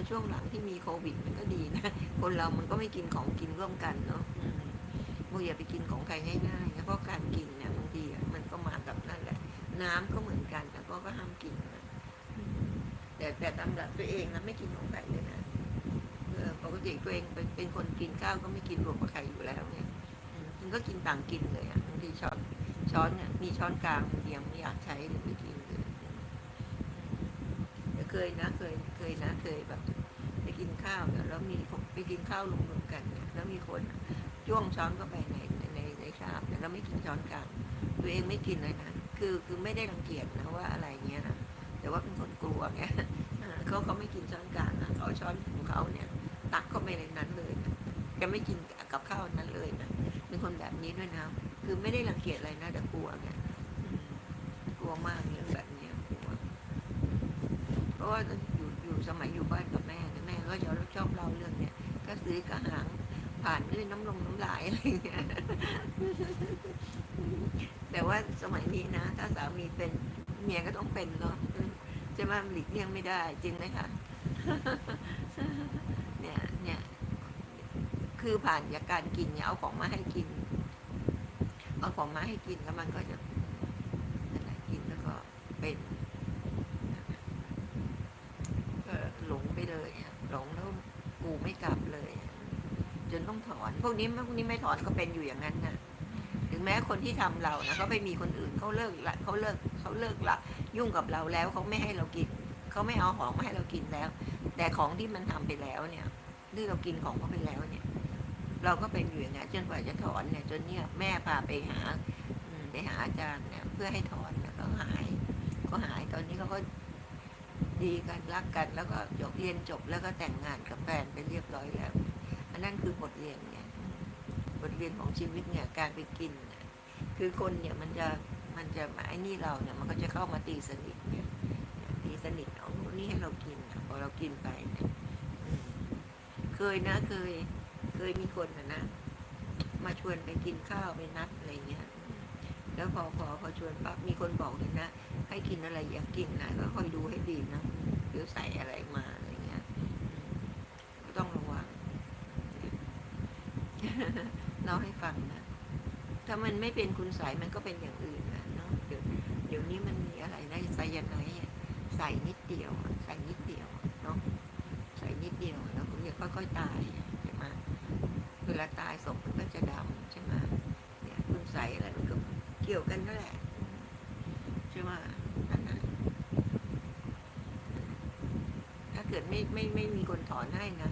อช่วงหลังที่มีโควิดมันก็ดีนะ คนเรามันก็ไม่กินของกินร่วมกันเนาะอืมโมอย่าไปกินของใครง่ายๆนะเพราะการกินเนี่ยบางทีอะมันก็มากับนั่นแหละ น้ำก็เหมือนกันแต่ก็ก็ห้ามกินนะอืมแต่แต่ตามหลักตัวเองนะไม่กินของใครเลยนะเออปกติตัวเองเป็นเป็นคนกินข้าวก็ไม่กินรวมกับใครอยู่แล้วเนี่ยอืมกินก็กินต่างกินเลยอะบางทีช้อนช้อนเนี่ยมีช้อนกลางบางทียังไม่อยากใช้หรือไม่กินเลยแต่ เคยนะเคยเคยนะเคยแบบไปกินข้าวเนี่ยแล้วมีคนไปกินข้าวรวมๆกันเนี่ยแล้วมีคนจ้วงช้อนเข้าไปในในในชามเนี่ยแล้วไม่กินช้อนกลางตัวเองไม่กินเลยนะคือคือไม่ได้รังเกียจนะว่าอะไรเงี้ยนะแต่ว่าเป็นคนกลัวไงเออเขาเขาไม่กินช้อนกลางนะเขาช้อนของเขาเนี่ย ตักเข้าไปในนั้นเลยนะจะไม่กินกับข้าวนั้นเลยนะเป็นคนแบบนี้ด้วยนะคือไม่ได้รังเกียจอะไรนะแต่กลัวไงกลัวมากเรื่องแบบเนี้ย ว่าอยู่อยู่สมัยอยู่บ้านกับแม่เนี่ยแม่ก็จะชอบเล่าเรื่องเนี้ยก็ซื้อกระหังผ่านด้วยน้ำลงน้ำลายอะไรเงี้ยแต่ว่าสมัยนี้นะ ถ้าสามีเป็นเมียก็ต้องเป็นเนาะใช่ไหมหลีกเลี่ยงไม่ได้จริงไหมคะเนี่ยเนี่ยคือผ่านจากการกินเนี่ยเอาของมาให้กิน เอาของมาให้กินแล้วมันก็จะกินแล้วก็เป็น ก็หลงไป เลยหลงแล้วกูไม่กลับเลย จนต้องถอน พวกนี้พวกนี้ไม่ถอนก็เป็นอยู่อย่างนั้นนะถึงแม้คนที่ทำเรานะเขาไปมีคนอื่นเขาเลิกละเขาเลิกเขาเลิกละยุ่งกับเราแล้วเขาไม่ให้เรากินเขาไม่เอาของมาให้เรากินแล้ว แต่ของที่มันทำไปแล้วเนี่ยที่เรากินของเขาไปแล้วเนี่ย เราก็เป็นอยู่อย่างนั้นจนกว่าจะถอนเนี่ย จนเนี่ยแม่พาไปหาไปหาอาจารย์เนี่ยเพื่อให้ถอนแล้วก็หาย ก็หายตอนนี้เขาก็ ดีกันรักกัน แล้วก็จบเรียนจบแล้วก็แต่งงานกับแฟนไปเรียบร้อยแล้ว อันนั้นคือบทเรียนไงบทเรียนของชีวิตเนี่ยการไปกิน คือคนเนี่ยมันจะมันจะไอ้นี่เราเนี่ยมันก็จะเข้ามาตีสนิทเนี่ยตีสนิทเอาโน่นนี่ให้เรากินพอเรากินไปเนี่ยเคยนะเคย เคยมีคนนะนะมาชวนไปกินข้าวไปนัดอะไรเงี้ย แล้วพอพอพอชวนปั๊บมีคนบอกเลยนะ ให้กินอะไรอยากกินนะก็คอยดูให้ดีนะเดี๋ยวใส่อะไรมาอะไรเงี้ยก็ต้องระวังเล่าให้ฟังนะถ้ามันไม่เป็นคุณใสยมันก็เป็นอย่างอื่นนะเนาะเดี๋ยวเดี๋ยวนี้มันมีอะไรนะไซยาไนใส่นิดเดียว ใส่นิดเดียวเนาะใส่นิดเดียวแล้วคุณจะค่อยๆตายใช่ไหมเวลาตายศพมันก็จะดำใช่ไหมเนี่ยคุณใสยอะไรมันก็ กี่ยวกันนั่นแหละใช่ไหมถ้าเกิดไม่ไม่ไม่มีคนถอนให้นะ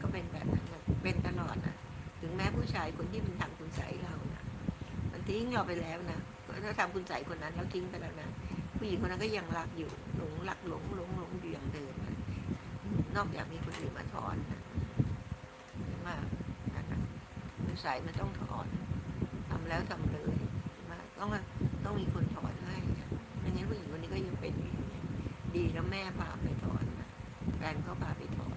ก็เป็นแบบนั้นเป็นตลอดนะถึงแม้ผู้ชายคนที่มันทำคุณใสเรานะมันทิ้งเราไปแล้วนะถ้าทำคุณใสคนนั้นแล้วทิ้งไปแล้วนะผู้หญิงคนนั้นก็ยังรักอยู่หลงรักหลงหลงหลงอยู่อย่างเดิมนะนอกจากมีคนอื่นมาถอนนะใช่ไหมนั่นะคุณใสมันต้องถอนทำแล้วทำเลย ต้องต้องมีคนถอนให้ไม่งั้นผู้หญิงคนนี้ก็ยังเป็นดีแล้วแม่พาไปถอนแฟนเขาพาไปถอน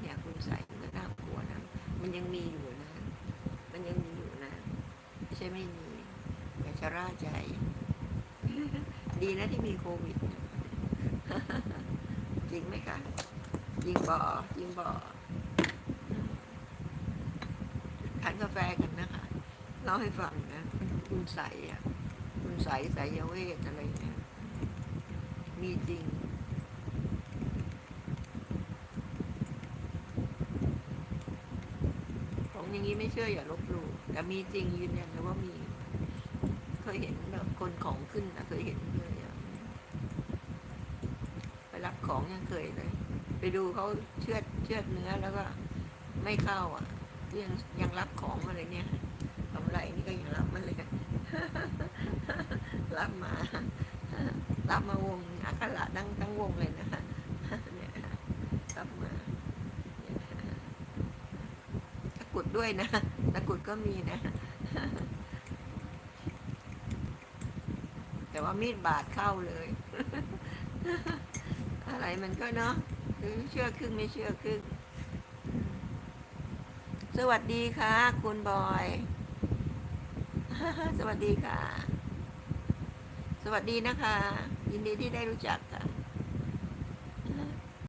เนี่ยคุณใสยมันก็น่ากลัวนะมันยังมีอยู่นะ มันยังมีอยู่นะไม่ใช่ไม่มีอย่าชะล่าใจ ดีนะที่มีโควิด จริงไหมคะจริงบ่อจริงบ่อทานกาแฟกันนะคะเล่าให้ฟังนะ คุณใสอะคุณใสใสยเวทอะไรเนี่ยมีจริง ของอย่างนี้ไม่เชื่ออย่าลบหลู่แต่มีจริงยืนยันนะว่ามี เคยเห็นแบบคนของขึ้นนะเคยเห็นเลยไปรับของยังเคยเลย ไปดูเขาเชือดเชือดเนื้อแล้วก็ไม่เข้าอะยังยังรับของมาเลยเนี่ยกำไรนี่ก็ยังรับมาเลยรับมา รับมาว งอักขระดังทั้งวงเลยนะคะเนี่ยรับมาตะกรุดด้วยนะตะกรุดก็มีนะ แต่ว่ามีดบาดเข้าเลย อะไรมันก็เนาะหรือเชื่อครึ่งไม่เชื่อครึ่ง สวัสดีค่ะ คุณบอย สวัสดีค่ะ สวัสดีนะคะ ยินดีที่ได้รู้จักค่ะ